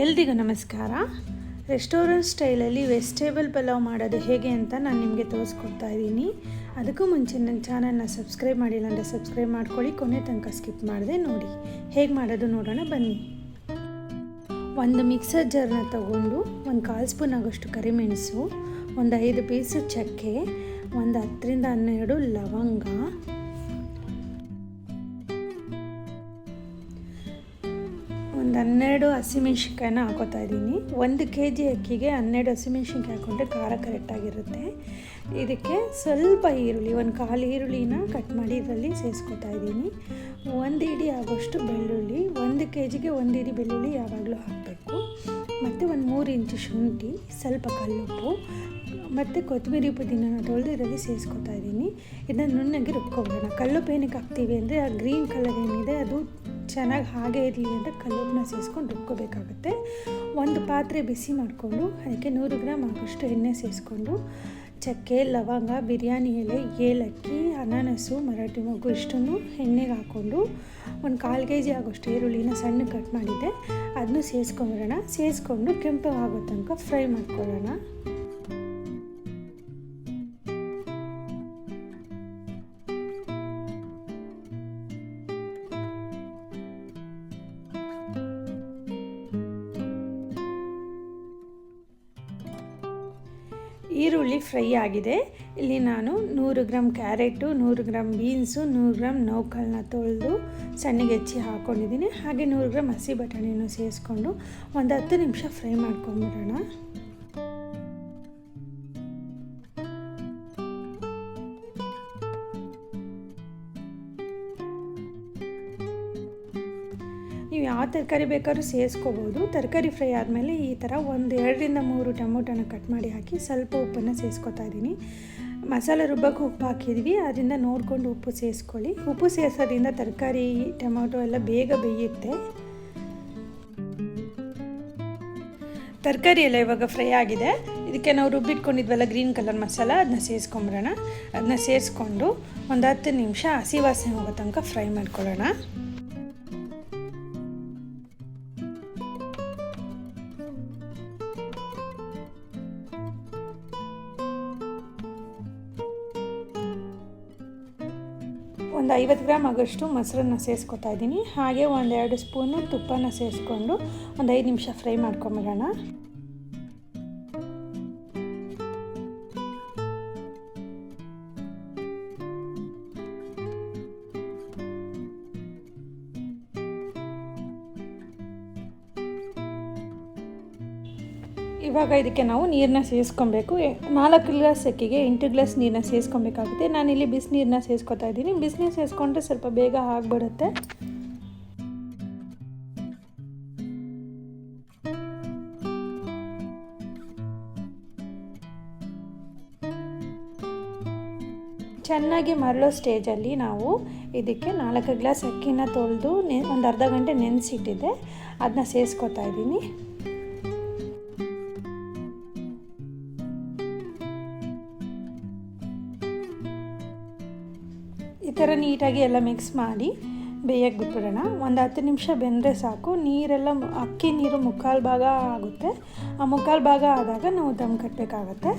ಎಲ್ರಿಗೂ ನಮಸ್ಕಾರ. ರೆಸ್ಟೋರೆಂಟ್ ಸ್ಟೈಲಲ್ಲಿ ವೆಜಿಟೇಬಲ್ ಪಲಾವ್ ಮಾಡೋದು ಹೇಗೆ ಅಂತ ನಾನು ನಿಮಗೆ ತೋರಿಸ್ಕೊಡ್ತಾ ಇದ್ದೀನಿ. ಅದಕ್ಕೂ ಮುಂಚೆ ನನ್ನ ಚಾನಲ್ನ ಸಬ್ಸ್ಕ್ರೈಬ್ ಮಾಡಿಲ್ಲ ಅಂದರೆ ಸಬ್ಸ್ಕ್ರೈಬ್ ಮಾಡ್ಕೊಳ್ಳಿ, ಕೊನೆ ತನಕ ಸ್ಕಿಪ್ ಮಾಡಿದೆ ನೋಡಿ. ಹೇಗೆ ಮಾಡೋದು ನೋಡೋಣ ಬನ್ನಿ. ಒಂದು ಮಿಕ್ಸರ್ ಜಾರ್ನ ತಗೊಂಡು ಒಂದು ಕಾಲು ಸ್ಪೂನ್ ಆಗೋಷ್ಟು ಕರಿಮೆಣಸು, ಒಂದು ಐದು ಪೀಸು ಚಕ್ಕೆ, ಒಂದು ಹತ್ತರಿಂದ ಹನ್ನೆರಡು ಲವಂಗ ಒಂದು ಹನ್ನೆರಡು ಹಸಿಮೆಣ್ಸಿನ್ಕಾಯಿನ ಹಾಕೋತಾ ಇದ್ದೀನಿ. ಒಂದು ಕೆ ಜಿ ಅಕ್ಕಿಗೆ ಹನ್ನೆರಡು ಹಸಿಮೆಣ್ಸಿನ್ಕಾಯಿ ಹಾಕೊಂಡ್ರೆ ಖಾರ ಕರೆಕ್ಟಾಗಿರುತ್ತೆ ಇದಕ್ಕೆ ಸ್ವಲ್ಪ ಈರುಳ್ಳಿ, ಒಂದು ಕಾಲು ಈರುಳ್ಳಿನ ಕಟ್ ಮಾಡಿ ಇದರಲ್ಲಿ ಸೇರಿಸ್ಕೊತಾ ಇದ್ದೀನಿ. ಒಂದು ಇಡಿ ಆಗೋಷ್ಟು ಬೆಳ್ಳುಳ್ಳಿ, ಒಂದು ಕೆ ಜಿಗೆ ಒಂದು ಇಡಿ ಬೆಳ್ಳುಳ್ಳಿ ಯಾವಾಗಲೂ ಹಾಕಬೇಕು. ಮತ್ತು ಒಂದು ಮೂರು ಇಂಚು ಶುಂಠಿ, ಸ್ವಲ್ಪ ಕಲ್ಲುಪ್ಪು, ಮತ್ತು ಕೊತ್ತಂಬರಿ ಪುದೀನ ತೊಳೆದು ಇದರಲ್ಲಿ ಸೇರಿಸ್ಕೊತಾ ಇದ್ದೀನಿ. ಇದನ್ನು ನುಣ್ಣಗೆ ರುಬ್ಕೊಬೋಣ ಕಲ್ಲುಪ್ಪು ಏನಕ್ಕೆ ಹಾಕ್ತೀವಿ ಅಂದರೆ, ಆ ಗ್ರೀನ್ ಕಲರ್ ಏನಿದೆ ಅದು ಚೆನ್ನಾಗಿ ಹಾಗೆ ಇರಲಿ ಅಂತ ಕಲ್ಲುಪ್ಪನ್ನ ಸೇರಿಸ್ಕೊಂಡು ರುಬ್ಕೋಬೇಕಾಗುತ್ತೆ. ಒಂದು ಪಾತ್ರೆ ಬಿಸಿ ಮಾಡಿಕೊಂಡು ಅದಕ್ಕೆ ನೂರು ಗ್ರಾಮ್ ಆಗೋಷ್ಟು ಎಣ್ಣೆ ಸೇರಿಸ್ಕೊಂಡು ಚಕ್ಕೆ, ಲವಂಗ, ಬಿರಿಯಾನಿ ಎಲೆ, ಏಲಕ್ಕಿ, ಅನಾನಸು, ಮರಾಠಿ ಮೊಗ್ಗು ಇಷ್ಟನ್ನು ಎಣ್ಣೆಗೆ ಹಾಕ್ಕೊಂಡು ಒಂದು ಕಾಲು ಕೆ ಜಿ ಆಗೋಷ್ಟು ಈರುಳ್ಳಿನ ಸಣ್ಣ ಕಟ್ ಮಾಡಿದ್ದೆ. ಅದನ್ನು ಸೇರಿಸ್ಕೊಂಬಿಡೋಣ ಸೇರಿಸ್ಕೊಂಡು ಕೆಂಪು ಆಗೋ ತನಕ ಫ್ರೈ ಮಾಡ್ಕೊಳ್ಳೋಣ. ಈರುಳ್ಳಿ ಫ್ರೈ ಆಗಿದೆ. ಇಲ್ಲಿ ನಾನು ನೂರು ಗ್ರಾಮ್ ಕ್ಯಾರೆಟು, ನೂರು ಗ್ರಾಮ್ ಬೀನ್ಸು, ನೂರು ಗ್ರಾಮ್ ನೌಕಲ್ನ ತೊಳೆದು ಸಣ್ಣಗೆ ಹೆಚ್ಚಿ ಹಾಕ್ಕೊಂಡಿದ್ದೀನಿ ಹಾಗೆ ನೂರು ಗ್ರಾಮ್ ಹಸಿ ಬಟಾಣಿಯನ್ನು ಸೇರಿಸ್ಕೊಂಡು ಒಂದು ಹತ್ತು ನಿಮಿಷ ಫ್ರೈ ಮಾಡ್ಕೊಂಬಿಡೋಣ ನೀವು ಯಾವ ತರಕಾರಿ ಬೇಕಾದ್ರೂ ಸೇರಿಸ್ಕೋಬೋದು. ತರಕಾರಿ ಫ್ರೈ ಆದಮೇಲೆ ಈ ಥರ ಒಂದು ಎರಡರಿಂದ ಮೂರು ಟೊಮೊಟೊನ ಕಟ್ ಮಾಡಿ ಹಾಕಿ ಸ್ವಲ್ಪ ಉಪ್ಪನ್ನು ಸೇರಿಸ್ಕೊತಾ ಇದ್ದೀನಿ. ಮಸಾಲೆ ರುಬ್ಬಕ್ಕೆ ಉಪ್ಪು ಹಾಕಿದ್ವಿ, ಅದರಿಂದ ನೋಡಿಕೊಂಡು ಉಪ್ಪು ಸೇರಿಸ್ಕೊಳ್ಳಿ. ಉಪ್ಪು ಸೇರಿಸೋದ್ರಿಂದ ತರಕಾರಿ, ಟೊಮೊಟೊ ಎಲ್ಲ ಬೇಗ ಬೇಯುತ್ತೆ. ತರಕಾರಿ ಎಲ್ಲ ಇವಾಗ ಫ್ರೈ ಆಗಿದೆ. ಇದಕ್ಕೆ ನಾವು ರುಬ್ಬಿಟ್ಕೊಂಡಿದ್ವಲ್ಲ ಗ್ರೀನ್ ಕಲರ್ ಮಸಾಲ, ಅದನ್ನ ಸೇರಿಸ್ಕೊಂಬಿಡೋಣ ಅದನ್ನ ಸೇರಿಸ್ಕೊಂಡು ಒಂದು ಹತ್ತು ನಿಮಿಷ ಹಸಿ ವಾಸನೆ ಹೋಗೋ ತನಕ ಫ್ರೈ ಮಾಡ್ಕೊಳ್ಳೋಣ. ಒಂದು ಐವತ್ತು ಗ್ರಾಮ್ ಆಗೋಷ್ಟು ಮೊಸರನ್ನ ಸೇರಿಸ್ಕೊತಾ ಇದ್ದೀನಿ. ಹಾಗೆ ಒಂದೆರಡು ಸ್ಪೂನು ತುಪ್ಪನ ಸೇರಿಸ್ಕೊಂಡು ಒಂದು ಐದು ನಿಮಿಷ ಫ್ರೈ ಮಾಡ್ಕೊಂಬಿಡೋಣ. ಇವಾಗ ಇದಕ್ಕೆ ನಾವು ನೀರನ್ನ ಸೇರಿಸ್ಕೊಬೇಕು ನಾಲ್ಕು ಗ್ಲಾಸ್ ಅಕ್ಕಿಗೆ ಎಂಟು ಗ್ಲಾಸ್ ನೀರನ್ನ ಸೇರಿಸ್ಕೊಬೇಕಾಗುತ್ತೆ ನಾನಿಲ್ಲಿ ಬಿಸಿನೀರನ್ನ ಸೇರಿಸ್ಕೊತಾ ಇದ್ದೀನಿ. ಬಿಸಿನೀರು ಸೇರಿಸ್ಕೊಂಡ್ರೆ ಸ್ವಲ್ಪ ಬೇಗ ಆಗಿಬಿಡುತ್ತೆ. ಚೆನ್ನಾಗಿ ಮರಳೋ ಸ್ಟೇಜಲ್ಲಿ ನಾವು ಇದಕ್ಕೆ ನಾಲ್ಕು ಗ್ಲಾಸ್ ಅಕ್ಕಿನ ತೊಳೆದು ನೆ ಒಂದು ಅರ್ಧ ಗಂಟೆ ನೆನೆಸಿಟ್ಟಿದ್ದೆ. ಅದನ್ನ ಸೇರಿಸ್ಕೊತಾ ಇದ್ದೀನಿ. ಈ ಥರ ನೀಟಾಗಿ ಎಲ್ಲ ಮಿಕ್ಸ್ ಮಾಡಿ ಬೇಯಕ್ಕೆ ಬಿಟ್ಬಿಡೋಣ. ಒಂದು ಹತ್ತು ನಿಮಿಷ ಬೆಂದರೆ ಸಾಕು. ನೀರೆಲ್ಲ ಅಕ್ಕಿ ನೀರು ಮುಕ್ಕಾಲು ಭಾಗ ಆಗುತ್ತೆ. ಆ ಮುಕ್ಕಾಲು ಭಾಗ ಆದಾಗ ನಾವು ದಮ್ ಕಟ್ಟಬೇಕಾಗತ್ತೆ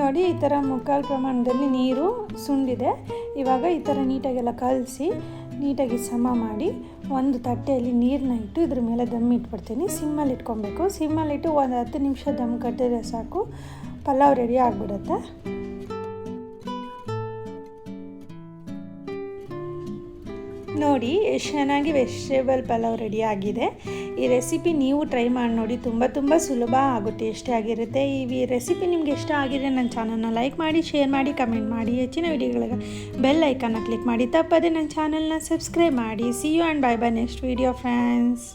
ನೋಡಿ ಈ ಥರ ಮುಕ್ಕಾಲು ಪ್ರಮಾಣದಲ್ಲಿ ನೀರು ಸುಂಡಿದೆ. ಇವಾಗ ಈ ಥರ ನೀಟಾಗೆಲ್ಲ ಕಲಸಿ ನೀಟಾಗಿ ಸಮ ಮಾಡಿ ಒಂದು ತಟ್ಟೆಯಲ್ಲಿ ನೀರನ್ನ ಇಟ್ಟು ಇದ್ರ ಮೇಲೆ ದಮ್ ಇಟ್ಬಿಡ್ತೀನಿ. ಸಿಮ್ಮಲ್ಲಿ ಇಟ್ಕೊಬೇಕು. ಸಿಮ್ಮಲ್ಲಿ ಇಟ್ಟು ಒಂದು ಹತ್ತು ನಿಮಿಷ ದಮ್ ಕಟ್ಟಿದ್ರೆ ಸಾಕು. ಪಲಾವ್ ರೆಡಿ ಆಗಿಬಿಡುತ್ತೆ. ನೋಡಿ, ಎಷ್ಟು ಚೆನ್ನಾಗಿ ವೆಜಿಟೇಬಲ್ ಪಲಾವ್ ರೆಡಿ ಆಗಿದೆ. ಈ ರೆಸಿಪಿ ನೀವು ಟ್ರೈ ಮಾಡಿ ನೋಡಿ, ತುಂಬ ತುಂಬ ಸುಲಭ ಹಾಗೂ ಟೇಸ್ಟಿಯಾಗಿರುತ್ತೆ ಈ ರೆಸಿಪಿ ನಿಮ್ಗೆ ಇಷ್ಟ ಆಗಿದೆ ನನ್ನ ಚಾನಲ್ನ ಲೈಕ್ ಮಾಡಿ ಶೇರ್ ಮಾಡಿ ಕಮೆಂಟ್ ಮಾಡಿ. ಹೆಚ್ಚಿನ ವಿಡಿಯೋಗಳಿಗೆ ಬೆಲ್ ಐಕನ್ನ ಕ್ಲಿಕ್ ಮಾಡಿ. ತಪ್ಪದೆ ನನ್ನ ಚಾನಲ್ನ ಸಬ್ಸ್ಕ್ರೈಬ್ ಮಾಡಿ. See you and bye bye next video friends